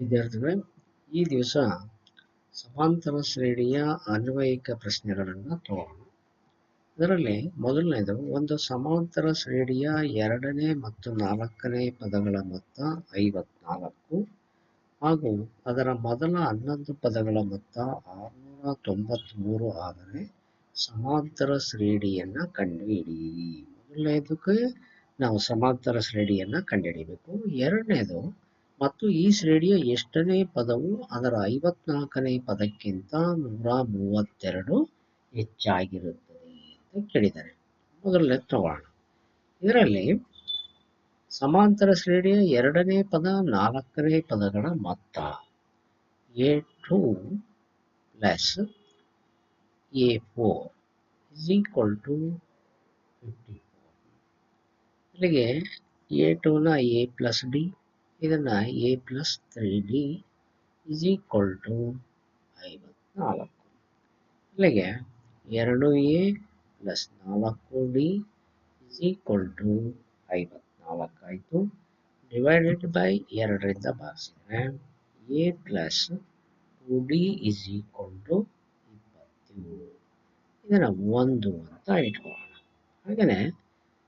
ವಿದ್ಯಾರ್ಥಿಗಳೇ, ಈ ದಿವಸ ಸಮಾಂತರ ಶ್ರೇಣಿಯ ಅನ್ವಯಿಕ ಪ್ರಶ್ನೆಗಳನ್ನು ತೋರೋಣ. ಅದರಲ್ಲಿ ಮೊದಲನೇದು, ಒಂದು ಸಮಾಂತರ ಶ್ರೇಣಿಯ ಎರಡನೇ ಮತ್ತು ನಾಲ್ಕನೇ ಪದಗಳ ಮೊತ್ತ ಐವತ್ನಾಲ್ಕು ಹಾಗೂ ಅದರ ಮೊದಲ ಹನ್ನೊಂದು ಪದಗಳ ಮೊತ್ತ ಆರುನೂರ ತೊಂಬತ್ತ್ಮೂರು ಆದರೆ ಸಮಾಂತರ ಶ್ರೇಣಿಯನ್ನು ಕಂಡುಹಿಡಿಯಿರಿ ಮೊದಲನೇದಕ್ಕೆ ನಾವು ಸಮಾಂತರ ಶ್ರೇಣಿಯನ್ನು ಕಂಡುಹಿಡಿಬೇಕು. ಎರಡನೇದು ಮತ್ತು ಈ ಶ್ರೇಣಿಯ ಎಷ್ಟನೇ ಪದವು ಅದರ ಐವತ್ನಾಲ್ಕನೇ ಪದಕ್ಕಿಂತ ನೂರ ಮೂವತ್ತೆರಡು ಹೆಚ್ಚಾಗಿರುತ್ತದೆ ಅಂತ ಕೇಳಿದ್ದಾರೆ. ಮೊದಲನೇ ತಗೋಣ ಇದರಲ್ಲಿ ಸಮಾಂತರ ಶ್ರೇಣಿಯ ಎರಡನೇ ಪದ, ನಾಲ್ಕನೇ ಪದಗಳ ಮೊತ್ತ. A two plus A four is equal to fifty four. ಇಲ್ಲಿಗೆ ಎ ಟೂನ ಎ ಪ್ಲಸ್ ಡಿ ಇದನ್ನು A plus three D is equal to ಐವತ್ನಾಲ್ಕು. ಇಲ್ಲಿಗೆ ಎರಡು ಎ ಪ್ಲಸ್ ನಾಲ್ಕು ಡಿ ಇಸ್ ಈಕ್ವಲ್ ಟು ಐವತ್ನಾಲ್ಕು ಆಯಿತು. ಡಿವೈಡೆಡ್ ಬೈ ಎರಡರಿಂದ ಭಾಗಿಸಿದರೆ A plus two D is equal to ಇಪ್ಪತ್ತೇಳು. ಇದನ್ನು ಒಂದು ಅಂತ ಇಟ್ಕೊಳ್ಳೋಣ. ಹಾಗೆಯೇ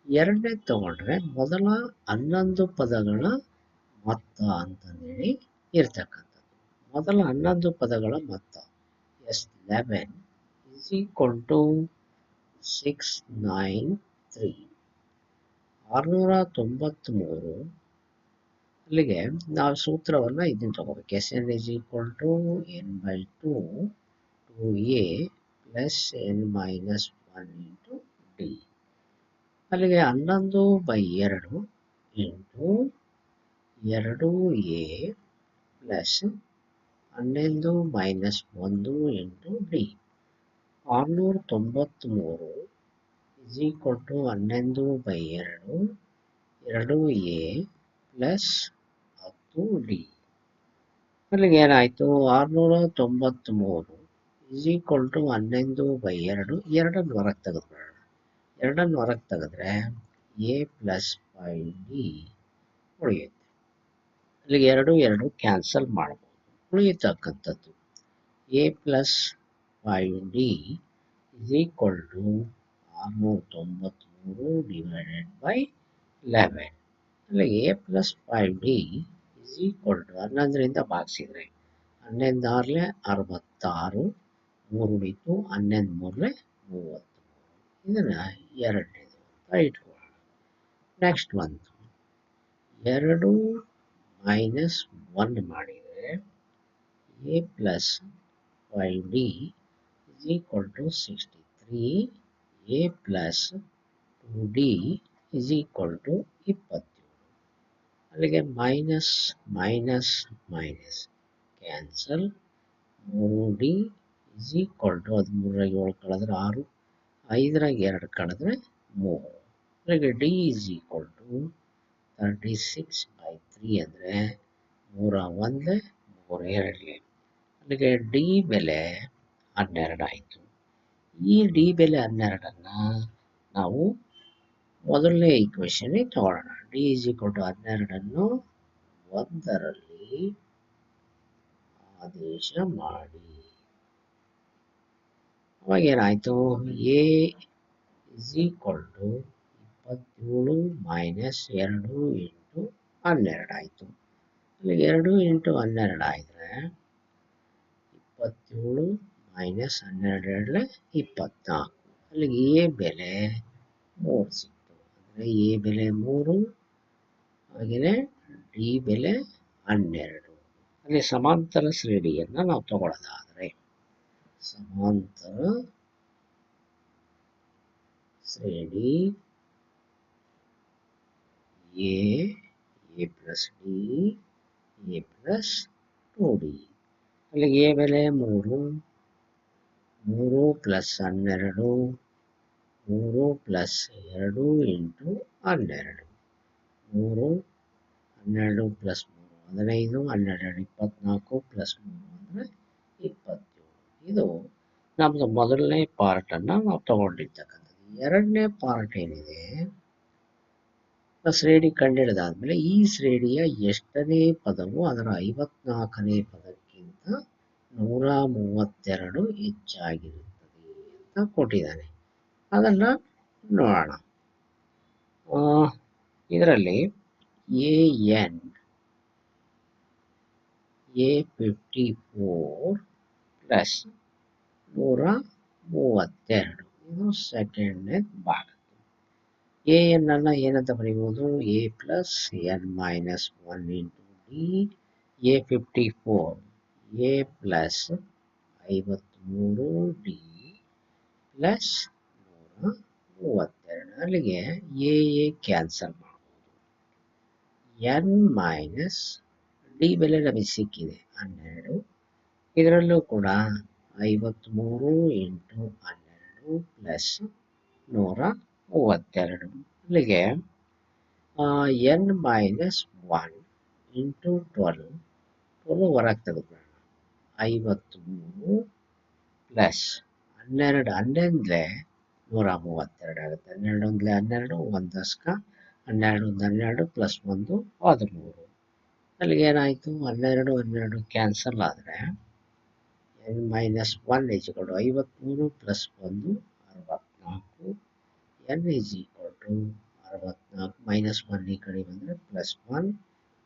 ಎರಡನೇ ತಗೊಂಡ್ರೆ ಮೊದಲ ಹನ್ನೊಂದು ಪದಗಳ ಮೊತ್ತ ಅಂತಂದೇಳಿ ಇರ್ತಕ್ಕಂಥದ್ದು. ಮೊದಲ ಹನ್ನೊಂದು ಪದಗಳ ಮೊತ್ತ. S eleven is equal to six nine three. ಆರುನೂರ ತೊಂಬತ್ತ್ಮೂರು ಅಲ್ಲಿಗೆ ನಾವು ಸೂತ್ರವನ್ನು ಇದನ್ನು ತಗೋಬೇಕು. S N is equal to N by two two A plus N minus one into D. ಅಲ್ಲಿಗೆ ಹನ್ನೊಂದು ಬೈ ಎರಡು ಇಂಟು ಎರಡು ಎ ಪ್ಲಸ್ ಹನ್ನೊಂದು ಮೈನಸ್ ಒಂದು ಇಂಟು ಡಿ ಆರುನೂರ ತೊಂಬತ್ತ್ಮೂರು ಇಸ್ ಈಕ್ವಲ್ ಟು ಹನ್ನೊಂದು ಬೈ ಎರಡು ಎರಡು ಎ ಪ್ಲಸ್ ಹತ್ತು ಡಿ ಅಲ್ಲಿಗೆ ಏನಾಯಿತು? ಆರುನೂರ ತೊಂಬತ್ತ್ಮೂರು ಇಸ್ ಈಕ್ವಲ್ ಟು ಹನ್ನೊಂದು ಬೈ ಎರಡು, ಎರಡನ್ನು ಹೊರಗೆ ತೆಗೆದುಬಿಡೋಣ. ಎರಡನ್ನು ಹೊರಗೆ ತೆಗೆದ್ರೆ ಎ ಪ್ಲಸ್ ಫೈ ಡಿ ಉಳಿಯುತ್ತೆ. ಅಲ್ಲಿಗೆ ಎರಡು ಎರಡು ಕ್ಯಾನ್ಸಲ್ ಮಾಡ್ಬೋದು. ಉಳಿಯತಕ್ಕಂಥದ್ದು. A plus five D is equal to ಆರುನೂರ ತೊಂಬತ್ತ್ಮೂರು ಡಿವೈಡೆಡ್ ಬೈ ಲೆವೆನ್ ಅಲ್ಲಿಗೆ A plus five D is equal to ಹನ್ನೊಂದರಿಂದ ಭಾಗಿಸಿದ್ರೆ ಹನ್ನೊಂದು ಆರಲೆ ಅರವತ್ತಾರು, ಮೂರು ಉಳಿತು ಹನ್ನೊಂದು ಮೂರಲೆ ಮೂವತ್ತು ಇದನ್ನು ಎರಡನೇದು ಇಟ್ಕೊಳ್ಳೋಣ. ನೆಕ್ಸ್ಟ್ ಬಂತು ಎರಡು ಮೈನಸ್ ಒನ್ ಮಾಡಿದರೆ A plus five D is equal to sixty three A plus two D is equal to ಇಪ್ಪತ್ತೇಳು. ಅಲ್ಲಿಗೆ ಮೈನಸ್ ಮೈನಸ್ ಮೈನಸ್ ಕ್ಯಾನ್ಸಲ್ ಮೂರು ಡಿ ಇಸ್ ಈಕ್ವಲ್ ಟು ಹದಿಮೂರಾಗಿ ಏಳು ಕಳೆದ್ರೆ ಆರು. ಐದರಾಗ ಎರಡು ಕಳೆದ್ರೆ ಮೂರು. ಅಲ್ಲಿಗೆ D is equal to thirty six three ಅಂದರೆ ಮೂರ ಒಂದು ಮೂರ ಎರಡಲಿ ಅಲ್ಲಿಗೆ ಡಿ ಬೆಲೆ ಹನ್ನೆರಡು ಆಯಿತು. ಈ ಡಿ ಬೆಲೆ ಹನ್ನೆರಡನ್ನು ನಾವು ಮೊದಲನೇ ಈಕ್ವೇಷನ್ಗೆ ತಗೊಳ್ಳೋಣ ಡಿ ಇಸ್ ಈಕ್ವಲ್ ಟು ಹನ್ನೆರಡನ್ನು ಒಂದರಲ್ಲಿ ಆದೇಶ ಮಾಡಿ. ಅವಾಗ ಏನಾಯಿತು ಎ ಇಸ್ ಈಕ್ವಲ್ ಟು ಇಪ್ಪತ್ತೇಳು ಮೈನಸ್ ಎರಡು ಇಂಟು ಹನ್ನೆರಡು ಆಯಿತು ಅಲ್ಲಿಗೆ ಎರಡು ಇಂಟು ಹನ್ನೆರಡು ಆಗಿದ್ರೆ ಇಪ್ಪತ್ತೇಳು ಮೈನಸ್ ಹನ್ನೆರಡು ಎರಡಲೆ ಇಪ್ಪತ್ನಾಲ್ಕು. ಅಲ್ಲಿಗೆ ಎ ಬೆಲೆ ಮೂರು ಸಿಕ್ತು. ಅಂದರೆ ಎ ಬೆಲೆ ಮೂರು, ಹಾಗೆಯೇ ಡಿ ಬೆಲೆ ಹನ್ನೆರಡು. ಅಲ್ಲಿ ಸಮಾಂತರ ಶ್ರೇಣಿಯನ್ನು ನಾವು ತಗೊಳ್ಳೋದಾದರೆ, ಸಮಾಂತರ ಶ್ರೇಣಿ A A plus D A plus two D ಅಲ್ಲಿಗೆ ಎ ಬೆಲೆ ಮೂರು ಮೂರು ಪ್ಲಸ್ ಹನ್ನೆರಡು, ಮೂರು ಪ್ಲಸ್ ಎರಡು ಇಂಟು ಹನ್ನೆರಡು. ಮೂರು, ಹನ್ನೆರಡು ಪ್ಲಸ್ ಮೂರು ಹದಿನೈದು, ಹನ್ನೆರಡು ಇಪ್ಪತ್ನಾಲ್ಕು ಪ್ಲಸ್ ಮೂರು ಅಂದರೆ ಇಪ್ಪತ್ತೇಳು. ಇದು ನಮ್ಮದು ಮೊದಲನೇ ಪಾರ್ಟನ್ನು ನಾವು ತಗೊಂಡಿರ್ತಕ್ಕಂಥದ್ದು. ಎರಡನೇ ಪಾರ್ಟ್ ಏನಿದೆ? ಶ್ರೇಣಿ ಕಂಡಿಡಿದಾದ್ಮೇಲೆ ಈ ಶ್ರೇಣಿಯ ಎಷ್ಟನೇ ಪದವು ಅದರ ಐವತ್ನಾಲ್ಕನೇ ಪದಕ್ಕಿಂತ ನೂರ ಮೂವತ್ತೆರಡು ಹೆಚ್ಚಾಗಿರುತ್ತದೆ ಅಂತ ಕೊಟ್ಟಿದ್ದಾನೆ. ಅದನ್ನು ನೋಡೋಣ. ಇದರಲ್ಲಿ A N, A fifty four plus ನೂರ ಮೂವತ್ತೆರಡು. ಇದು ಸೆಕೆಂಡ್ನೇ ಭಾಗ. ಎ ಎನ್ ಅನ್ನ ಏನಂತ ಬರೀಬೋದು? A plus N minus one into D A fifty four A plus ಐವತ್ತ್ಮೂರು D plus ನೂರ ಮೂವತ್ತೆರಡು ಅಲ್ಲಿಗೆ ಎ ಎ ಕ್ಯಾನ್ಸಲ್ ಮಾಡ್ಬೋದು. ಎನ್ ಮೈನಸ್ ಡಿ ಬೆಲೆ ನಮಗೆ ಸಿಕ್ಕಿದೆ ಹನ್ನೆರಡು. ಇದರಲ್ಲೂ ಕೂಡ ಐವತ್ತ್ಮೂರು ಇಂಟು ಹನ್ನೆರಡು ಪ್ಲಸ್ ನೂರ ಮೂವತ್ತೆರಡು ಅಲ್ಲಿಗೆ N minus one into twelve twelve ಹೊರಗೆ ತೆಗೆದುಕೊಳ್ಳೋಣ ಐವತ್ತ್ಮೂರು ಪ್ಲಸ್ ಹನ್ನೆರಡು ಹನ್ನೊಂದಲೇ ನೂರ ಮೂವತ್ತೆರಡು ಆಗುತ್ತೆ. ಹನ್ನೆರಡು ಒಂದಲೇ ಹನ್ನೆರಡು, ಒಂದು ದಶಕ, ಹನ್ನೆರಡು ಒಂದು ಹನ್ನೆರಡು ಪ್ಲಸ್ ಒಂದು ಹದಿಮೂರು. ಅಲ್ಲಿಗೆ ಏನಾಯಿತು? ಹನ್ನೆರಡು ಹನ್ನೆರಡು ಕ್ಯಾನ್ಸಲ್ ಆದರೆ ಎನ್ ಮೈನಸ್ ಒನ್ ಹೆಚ್ಚಿಕೊಂಡು ಐವತ್ತ್ಮೂರು ಪ್ಲಸ್ ಒಂದು ಅರವತ್ತ್ನಾಲ್ಕು ಎನ್ ಈಸ್ ಈಕ್ವಲ್ ಟು ಅರವತ್ನಾಲ್ಕು ಮೈನಸ್ ಒನ್ ಈ ಕಡೆ ಬಂದರೆ plus one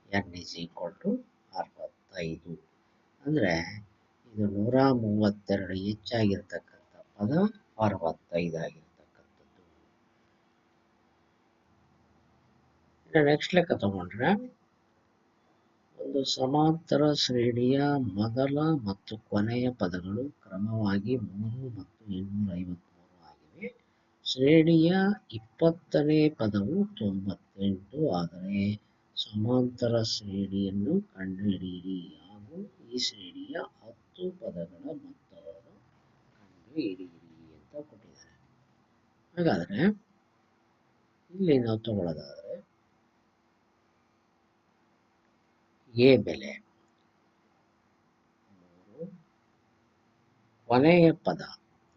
N is equal to ಅರವತ್ತೈದು. ಅಂದರೆ ಇದು ನೂರ ಮೂವತ್ತೆರಡು ಹೆಚ್ಚಾಗಿರ್ತಕ್ಕಂಥ ಪದ ಅರವತ್ತೈದು ಆಗಿರ್ತಕ್ಕಂಥದ್ದು. ಇನ್ನು ನೆಕ್ಸ್ಟ್ ಲೆಕ್ಕ ತಗೊಂಡ್ರೆ ಒಂದು ಸಮಾಂತರ ಶ್ರೇಣಿಯ ಮೊದಲ ಮತ್ತು ಕೊನೆಯ ಪದಗಳು ಕ್ರಮವಾಗಿ ಮೂರು ಮತ್ತು ಇನ್ನೂರ ಐವತ್ತು ಶ್ರೇಣಿಯ ಇಪ್ಪತ್ತನೇ ಪದವು ತೊಂಬತ್ತೆಂಟು ಆದರೆ ಸಮಾಂತರ ಶ್ರೇಣಿಯನ್ನು ಕಂಡುಹಿಡಿಯಿರಿ. ಹಾಗೂ ಈ ಶ್ರೇಣಿಯ ಹತ್ತು ಪದಗಳ ಮೊತ್ತವನ್ನು ಕಂಡುಹಿಡಿಯಿರಿ ಅಂತ ಕೊಟ್ಟಿದ್ದಾರೆ. ಹಾಗಾದರೆ ಇಲ್ಲಿ ನಾವು ತಗೊಳ್ಳೋದಾದರೆ ಎ ಬೆಲೆ. ಕೊನೆಯ ಪದ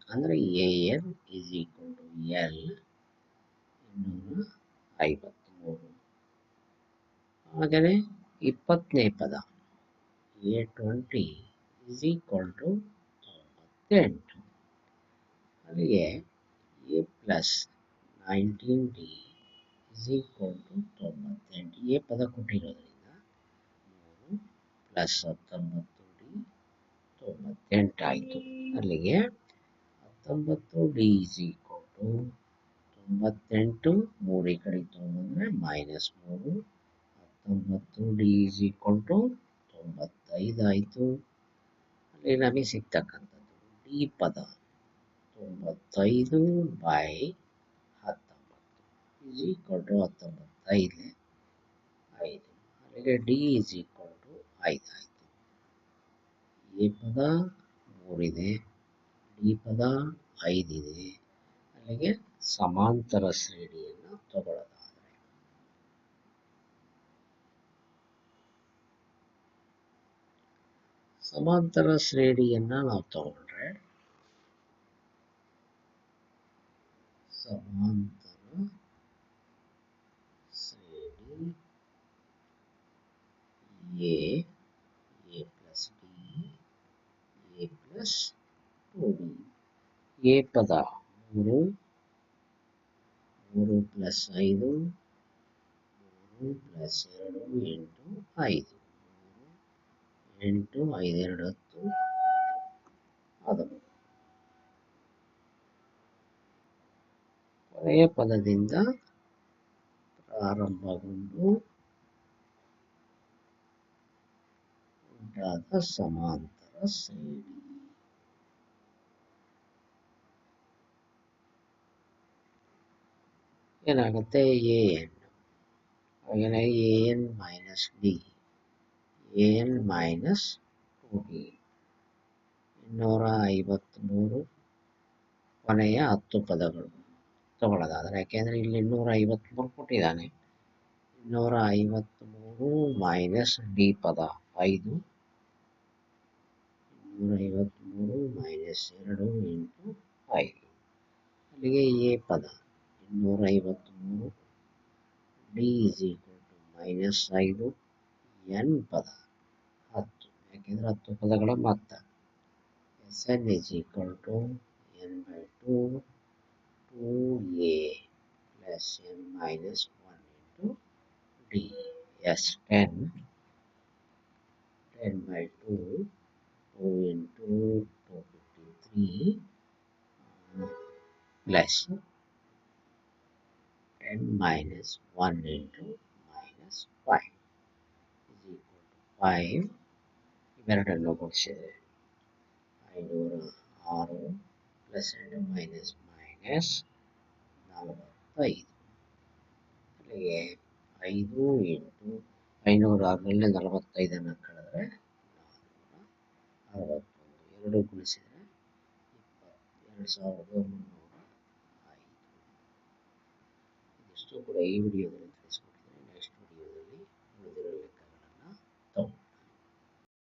ಅಂದರೆ A N is equal L ಇನ್ನೂರ ಐವತ್ತ್ಮೂರು ಹಾಗೆಯೇ ಇಪ್ಪತ್ತನೇ ಪದ. A twenty is equal to ತೊಂಬತ್ತೆಂಟು. ಅಲ್ಲಿಗೆ A plus nineteen D is equal to ತೊಂಬತ್ತೆಂಟು. ಎ ಪದ ಕೊಟ್ಟಿರೋದ್ರಿಂದ ಮೂರು ಪ್ಲಸ್ ಹತ್ತೊಂಬತ್ತು ಡಿ ತೊಂಬತ್ತೆಂಟು ಆಯಿತು. ಅಲ್ಲಿಗೆ ಹತ್ತೊಂಬತ್ತು ಡಿ ಇಸ್ ಈಕ್ವಲ್ ಟು ತೊಂಬತ್ತೆಂಟು, ಮೂರು ಈ ಕಡೆ ತೊಗೊಂಬಂದರೆ ಮೈನಸ್ ಮೂರು, ಹತ್ತೊಂಬತ್ತು ಡಿ ಇಸ್ ಈಕ್ವಲ್ ಟು ತೊಂಬತ್ತೈದು ಆಯಿತು. ಅಲ್ಲಿ ನಮಗೆ ಸಿಗ್ತಕ್ಕಂಥದ್ದು ಡಿ ಪದ, ತೊಂಬತ್ತೈದು ಬೈ ಹತ್ತೊಂಬತ್ತು. ಇಸ್ ಈಕ್ವಲ್ ಟು ಹತ್ತೊಂಬತ್ತೈದು ಐದು ಅಲ್ಲಿಗೆ ಡಿ ಇಸ್ ಈಕ್ವಲ್ ಟು ಐದು ಆಯಿತು. ಎ ಪದ ಮೂರಿದೆ ಡಿ ಪದ ಐದಿದೆ. ಅಲ್ಲಿಗೆ ಸಮಾಂತರ ಶ್ರೇಣಿಯನ್ನು ತಗೊಳ್ಳೋದಾದರೆ. ಸಮಾಂತರ ಶ್ರೇಣಿಯನ್ನು ನಾವು ತಗೊಂಡ್ರೆ ಸಮಾಂತರ ಶ್ರೇಣಿ A A plus D A plus two D A ಪದ. ಮೂರು ಮೂರು ಪ್ಲಸ್ ಐದು, ಮೂರು ಪ್ಲಸ್ ಎರಡು, ಎಂಟು, ಐದು. ಎಂಟು, ಐದು, ಎರಡು, ಹತ್ತು. ಅದು. ಕೊನೆಯ ಪದದಿಂದ ಪ್ರಾರಂಭಗೊಂಡು ಉಂಟಾದ ಸಮಾಂತರ ಶ್ರೇಣಿ. ಏನಾಗುತ್ತೆ? A N. ಹಾಗೆಯೇ A N minus D A N minus two D ಇನ್ನೂರ ಐವತ್ತ್ಮೂರು ಕೊನೆಯ ಹತ್ತು ಪದಗಳು ತಗೊಳ್ಳೋದಾದರೆ, ಯಾಕೆಂದರೆ ಇಲ್ಲಿ ಇನ್ನೂರ ಐವತ್ತ್ಮೂರು ಕೊಟ್ಟಿದ್ದಾನೆ. ಇನ್ನೂರ ಐವತ್ತ್ಮೂರು ಮೈನಸ್ ಡಿ ಪದ ಐದು. ಇನ್ನೂರ ಐವತ್ತ್ಮೂರು ಮೈನಸ್ ಎರಡು ಇಂಟು ಐದು. ಅಲ್ಲಿಗೆ ಎ ಪದ. ಇನ್ನೂರ ಐವತ್ತ್ಮೂರು D is equal to minus ಐದು ಎನ್ ಪದ ಹತ್ತು ಯಾಕೆಂದರೆ ಹತ್ತು ಪದಗಳ ಮೊತ್ತ S N is equal to N by two two A plus N minus one into D S ten ten by two two into two fifty three plus ten minus one into minus five is equal to five ಇವೆರಡನ್ನು ಕೊಡಿಸಿದೆ ಐನೂರ ಆರು plus ಎರಡು minus minus ನಲವತ್ತೈದು ಅಲ್ಲಿಗೆ ಐದು ಎಂಟು ಐನೂರ ಆರರಲ್ಲಿ ನಲವತ್ತೈದನ್ನು ಕಳೆದ್ರೆ ನಾನ್ನೂರ ಅರವತ್ತೊಂದು. ಎರಡು ಗುಣಿಸಿದರೆ ಇಪ್ಪತ್ತು ಎರಡು ಸಾವಿರದ ಮುನ್ನೂರ ಐದು ಇದಿಷ್ಟು ಕೂಡ ಈ ವಿಡಿಯೋದಲ್ಲಿ